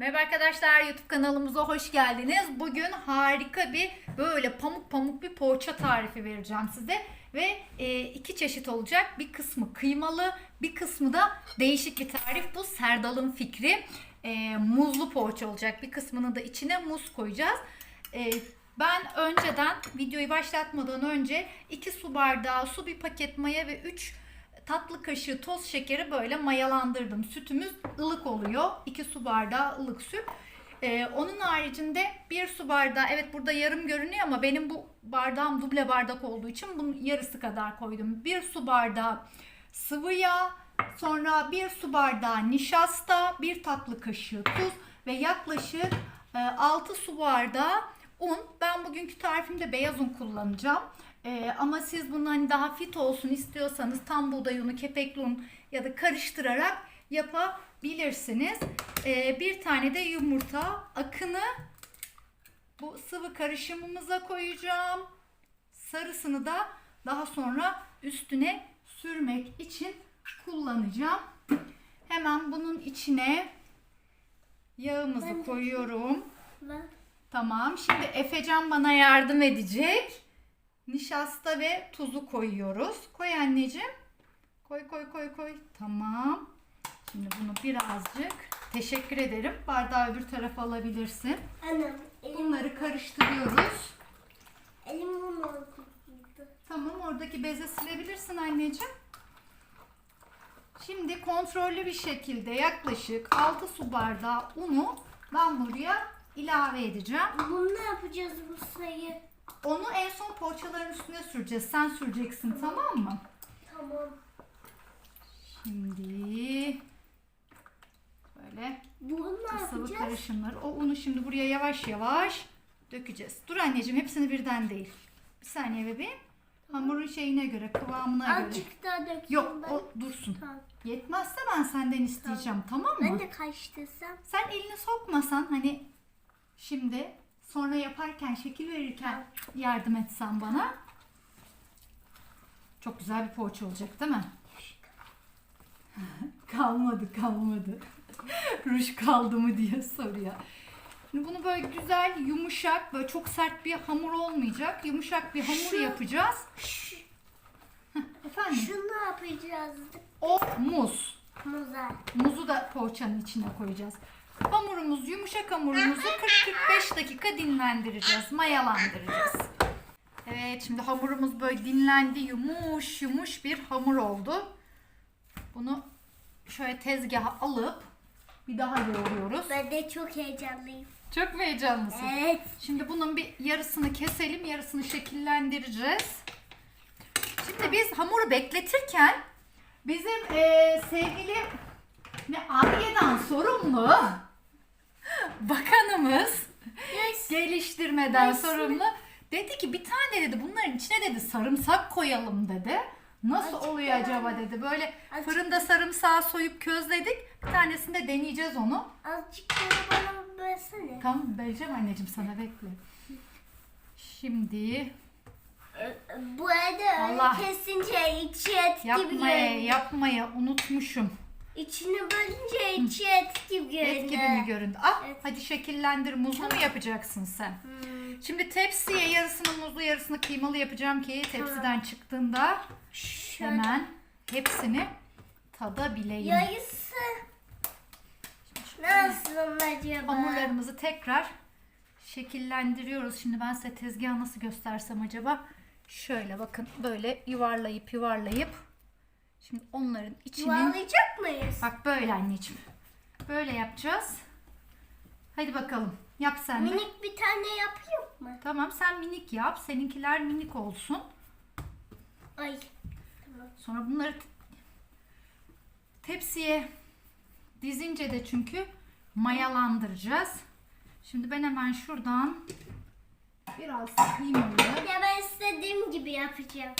Merhaba arkadaşlar YouTube kanalımıza hoş geldiniz. Bugün harika bir böyle pamuk pamuk bir poğaça tarifi vereceğim size. Ve e, iki çeşit olacak. Bir kısmı kıymalı, bir kısmı da değişik bir tarif. Bu Serdal'ın fikri. E, muzlu poğaça olacak. Bir kısmını da içine muz koyacağız. E, ben önceden videoyu başlatmadan önce 2 su bardağı su, bir paket maya ve 3 tatlı kaşığı toz şekeri böyle mayalandırdım. Sütümüz ılık oluyor. 2 su bardağı ılık süt. Ee, onun haricinde bir su bardağı evet burada yarım görünüyor ama benim bu bardağım duble bardak olduğu için bunun yarısı kadar koydum. Bir su bardağı sıvı yağ, sonra bir su bardağı nişasta, bir tatlı kaşığı tuz ve yaklaşık e, 6 su bardağı un. Ben bugünkü tarifimde beyaz un kullanacağım. Ee, ama siz bunu hani daha fit olsun istiyorsanız tam buğday unu, kepekli un ya da karıştırarak yapabilirsiniz. Ee, bir tane de yumurta akını bu sıvı karışımımıza koyacağım. Sarısını da daha sonra üstüne sürmek için kullanacağım. Hemen bunun içine yağımızı koyuyorum. Tamam. Şimdi Efecan bana yardım edecek. Nişasta ve tuzu koyuyoruz. Koy anneciğim. Koy koy koy koy. Tamam. Şimdi bunu birazcık teşekkür ederim. Bardağı öbür tarafa alabilirsin. elim, Bunları karıştırıyoruz. elim bunu. Tamam oradaki beze silebilirsin anneciğim. Şimdi kontrollü bir şekilde yaklaşık 6 su bardağı unu ben buraya ilave edeceğim. Bunu ne yapacağız bu sayı? Onu en son poğaçaların üstüne süreceğiz. Sen süreceksin tamam mı? Tamam. Şimdi böyle sıvı karışımları. O unu şimdi buraya yavaş yavaş dökeceğiz. Dur anneciğim hepsini birden değil. Bir saniye bebeğim. Hamurun şeyine göre, kıvamına göre. Azıcık daha dökeyim Yok ben. o dursun. Tamam. Yetmezse ben senden isteyeceğim tamam mı? Ben de karıştırsam. Sen elini sokmasan hani şimdi sonra yaparken şekil verirken yardım etsen bana. Çok güzel bir poğaça olacak değil mi? kalmadı kalmadı. Ruj kaldı mı diye soruyor. Şimdi bunu böyle güzel yumuşak böyle çok sert bir hamur olmayacak. Yumuşak bir hamur Şu- yapacağız. Şu, Efendim şunu yapacağız? o muz. Muza. Muzu da poğaçanın içine koyacağız. Hamurumuz, yumuşak hamurumuzu 40-45 dakika dinlendireceğiz, mayalandıracağız. Evet, şimdi hamurumuz böyle dinlendi, yumuş yumuş bir hamur oldu. Bunu şöyle tezgaha alıp bir daha yoğuruyoruz. Ben de çok heyecanlıyım. Çok mu heyecanlısın? Evet. Şimdi bunun bir yarısını keselim, yarısını şekillendireceğiz. Şimdi biz hamuru bekletirken bizim eee, sevgili ne Ariye'den sorumlu bakanımız Yes. geliştirmeden Nasıl? sorumlu dedi ki bir tane dedi bunların içine dedi sarımsak koyalım dedi. Nasıl Azıcık oluyor daha acaba dedi. Böyle Azıcık- fırında sarımsağı soyup közledik. Bir tanesinde deneyeceğiz onu. Azıcık bana versene. Tamam vereceğim anneciğim sana bekle. Şimdi Bu arada Allah. kesince içi et gibi görünüyor. yapmaya unutmuşum. İçini bölünce içi et gibi görünüyor. Et gibi mi göründü? Ah Evet. hadi şekillendir. Muzlu mu yapacaksın sen? Hmm. Şimdi tepsiye yarısını muzlu yarısını kıymalı yapacağım ki tepsiden çıktığında Şöyle. hemen hepsini tadabileyim. Yarısı nasıl acaba? Hamurlarımızı tekrar şekillendiriyoruz. Şimdi ben size tezgahı nasıl göstersem acaba? Şöyle bakın böyle yuvarlayıp yuvarlayıp şimdi onların içinin Yuvarlayacak mıyız? bak böyle anneciğim. Böyle yapacağız. Hadi bakalım. Yap sen de. Minik bir tane yapayım mı? Tamam sen minik yap. Seninkiler minik olsun. Ay. Sonra bunları te- tepsiye dizince de çünkü mayalandıracağız. Şimdi ben hemen şuradan biraz kıymalı, Ya ben istediğim gibi yapacağım.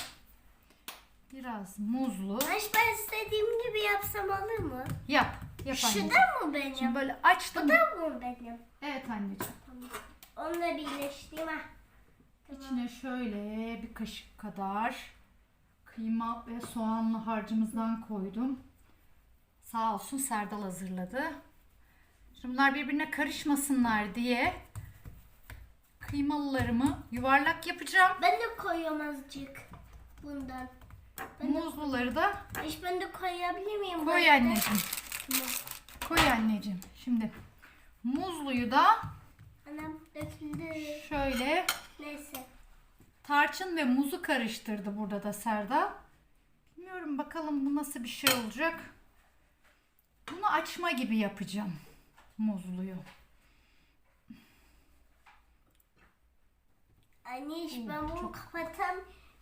Biraz muzlu Ay ben istediğim gibi yapsam olur mu? yap. Yap Şu anneciğim. da mı benim? Şimdi böyle Bu açtım. da mı benim? Evet anneciğim. Onunla birleştireyim ha. İçine şöyle bir kaşık kadar kıyma ve soğanlı harcımızdan koydum. Sağ olsun Serdal hazırladı. Şimdi bunlar bunlar birbirine karışmasınlar diye kıymalılarımı yuvarlak yapacağım. Ben de koyuyorum azıcık bundan. Ben de, Muzluları da Hiç ben de koyabilir miyim? koy anneciğim. Tamam. Koy anneciğim. Şimdi muzluyu da Anam döküldü. şöyle Neyse. tarçın ve muzu karıştırdı burada da Serda. Bilmiyorum bakalım bu nasıl bir şey olacak. Bunu açma gibi yapacağım muzluyu. Anne Oo, ben bunu çok-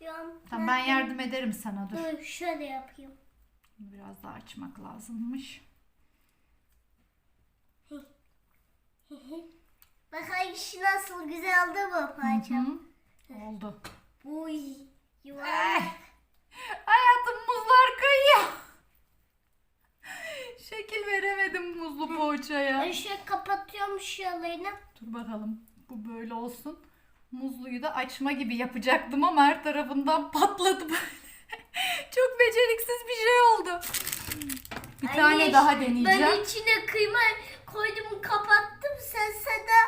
kapatamıyorum. Tamam ben yardım ederim sana dur. Dur şöyle yapayım. Biraz daha açmak lazımmış. Bak ay şu nasıl güzel oldu bu parçam. Oldu. Eh, yuvarlak. Hayatım muzlar kayıyor. Şekil veremedim muzlu poğaçaya. Ben şöyle kapatıyorum şuralarını. Dur bakalım. Bu böyle olsun. Muzluyu da açma gibi yapacaktım ama her tarafından patladı böyle. Çok beceriksiz bir şey oldu. Bir tane Anne, daha Ben deneyeceğim. içine kıyma koydum kapattım. Sen Seda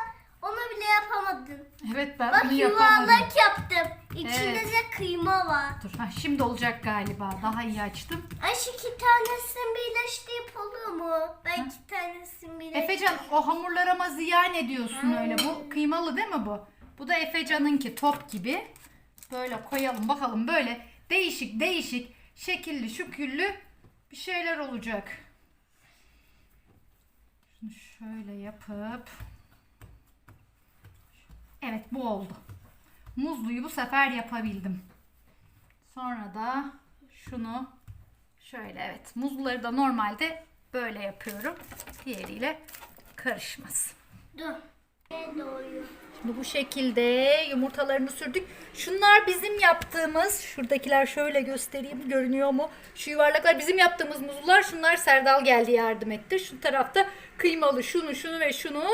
onu bile yapamadın. Evet ben Bak bunu yapamadım. yuvarlak yaptım. İçinde Evet. de kıyma var. Dur ha, şimdi olacak galiba. Daha iyi açtım. Ay şu iki tanesini birleştirip olur mu? Ben iki tanesini birleştirip. Efecan o hamurlara ama ziyan ediyorsun öyle. Bu kıymalı değil mi bu? Bu da Efecan'ınki top gibi. Böyle koyalım bakalım böyle değişik değişik şekilli şüküllü bir şeyler olacak. Şunu şöyle yapıp Evet bu oldu. Muzluyu bu sefer yapabildim. Sonra da şunu şöyle evet muzluları da normalde böyle yapıyorum. Diğeriyle karışmasın. Dur. Ne doğuyor? Şimdi bu şekilde yumurtalarını sürdük. Şunlar bizim yaptığımız, şuradakiler şöyle göstereyim görünüyor mu? Şu yuvarlaklar bizim yaptığımız muzlular. Şunlar Serdal geldi yardım etti. Şu tarafta kıymalı şunu şunu ve şunu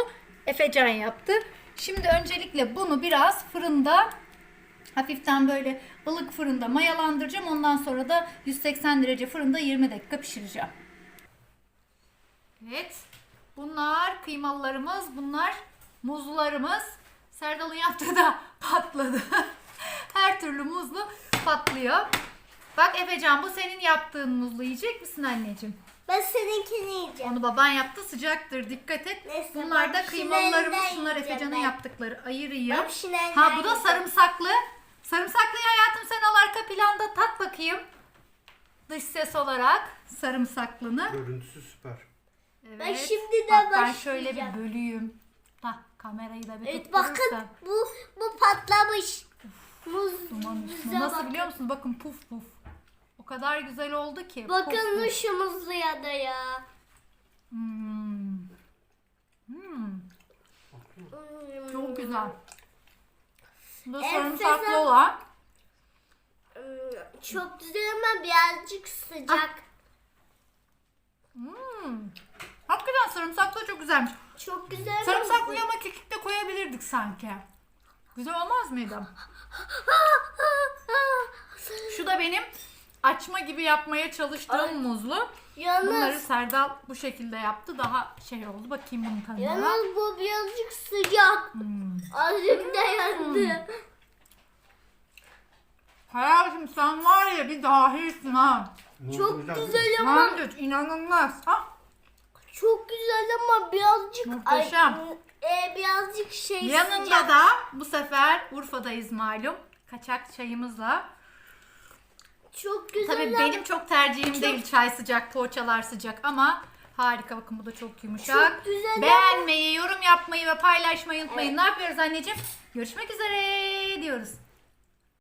Efecan yaptı. Şimdi öncelikle bunu biraz fırında hafiften böyle ılık fırında mayalandıracağım. Ondan sonra da 180 derece fırında 20 dakika pişireceğim. Evet. Bunlar kıymalılarımız. Bunlar muzlularımız. Serdal'ın yaptığı da patladı. Her türlü muzlu patlıyor. Bak Efecan bu senin yaptığın muzlu yiyecek misin anneciğim? Ben seninkini yiyeceğim. Onu baban yaptı sıcaktır dikkat et. Neyse, Bunlar da ben kıymalılarımız. Şunlar yiyeceğim Efecan'ın ben. yaptıkları. Ayırayım. Şunlarından Ha bu da yiyeceğim. sarımsaklı. Sarımsaklıyı hayatım sen al arka planda tat bakayım. Dış ses olarak sarımsaklını. Görüntüsü süper. Evet. Ben şimdiden Bak ben şöyle bir başlayacağım. bölüyüm. Bak kamerayı da bir Evet bakın bu bu patlamış. Muz. Duman üstüne. muza Nasıl bakın. biliyor musunuz? Bakın puf puf. O kadar güzel oldu ki. puf Bakın puf. şu muzluya da ya. Hmm. Hmm, çok güzel. Bu da sarımsaklı olan. Hmm, Çok güzel ama birazcık sıcak. Hmm. Hakikaten sarımsaklı da çok güzelmiş. Çok güzel. Sarımsaklı ama kekik de koyabilirdik sanki. Güzel olmaz mıydı? Şu da benim açma gibi yapmaya çalıştığım muzlu. Yalnız, Bunları Serdal bu şekilde yaptı. Daha şey oldu. Bakayım bunun tadına. yalnız bu birazcık sıcak. Hmm. Azıcık dayandı. Hayatım sen var ya bir dahisin ha. Çok güzel ama Mahmut inanılmaz. Ha? Çok güzel ama birazcık Muhteşem. Ay, e, birazcık şey Yanında sıcak. da bu sefer Urfa'dayız malum. Kaçak çayımızla. çok güzel. Tabii benim çok tercihim değil çay sıcak, poğaçalar sıcak ama harika bakın bu da çok yumuşak. Çok güzel Beğenmeyi, yorum yapmayı ve paylaşmayı unutmayın. Ne yapıyoruz anneciğim? Görüşmek üzere diyoruz.